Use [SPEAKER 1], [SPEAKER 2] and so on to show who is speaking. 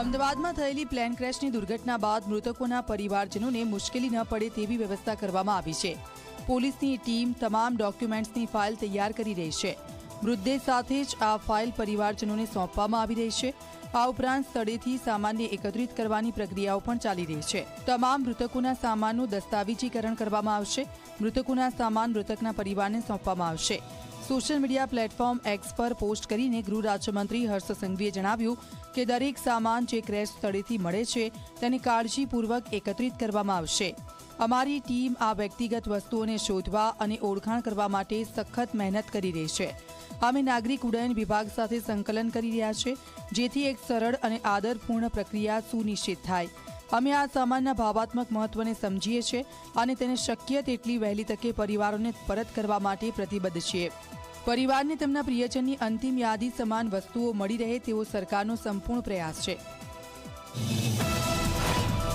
[SPEAKER 1] અમદાવાદમાં થયેલી પ્લેન ક્રેશની દુર્ઘટના બાદ મૃતકોના પરિવારજનોને મુશ્કેલી ન પડે તેવી વ્યવસ્થા કરવામાં આવી છે. પોલીસની ટીમ તમામ ડોક્યુમેન્ટ્સની ફાઇલ તૈયાર કરી રહી છે. મૃતદેહ સાથે જ આ ફાઇલ પરિવારજનોને સોંપવામાં આવી રહી છે. આ ઉપરાંત સ્થળેથી સામાનને એકત્રિત કરવાની પ્રક્રિયાઓ પણ ચાલી રહી છે. તમામ મૃતકોના સામાનનું દસ્તાવેજીકરણ કરવામાં આવશે. મૃતકોના સામાન મૃતકના પરિવારને સોંપવામાં આવશે. સોશિયલ મીડિયા પ્લેટફોર્મ એક્સ પર પોસ્ટ કરીને ગૃહ રાજ્યમંત્રી હર્ષ સંઘવીએ જણાવ્યું કે દરેક સામાન જે ક્રેશ સ્થળેથી મળે છે, તેને કાળજીપૂર્વક એકત્રિત કરવામાં આવશે. અમારી ટીમ આ વ્યક્તિગત વસ્તુઓને શોધવા અને ઓળખાણ કરવા માટે સખત મહેનત કરી રહી છે. અમે નાગરિક ઉડ્ડયન વિભાગ સાથે સંકલન કરી રહ્યા છે, જેથી એક સરળ અને આદરપૂર્ણ પ્રક્રિયા સુનિશ્ચિત થાય. અમે આ સામાનના ભાવાત્મક મહત્વને સમજીએ છીએ અને તેને શક્ય તેટલી વહેલી તકે પરિવારોને પરત કરવા માટે પ્રતિબદ્ધ છીએ. પરિવારને તેમના પ્રિયજનની અંતિમ યાદી સમાન વસ્તુઓ મળી રહે તેવો સરકારનો સંપૂર્ણ પ્રયાસ છે.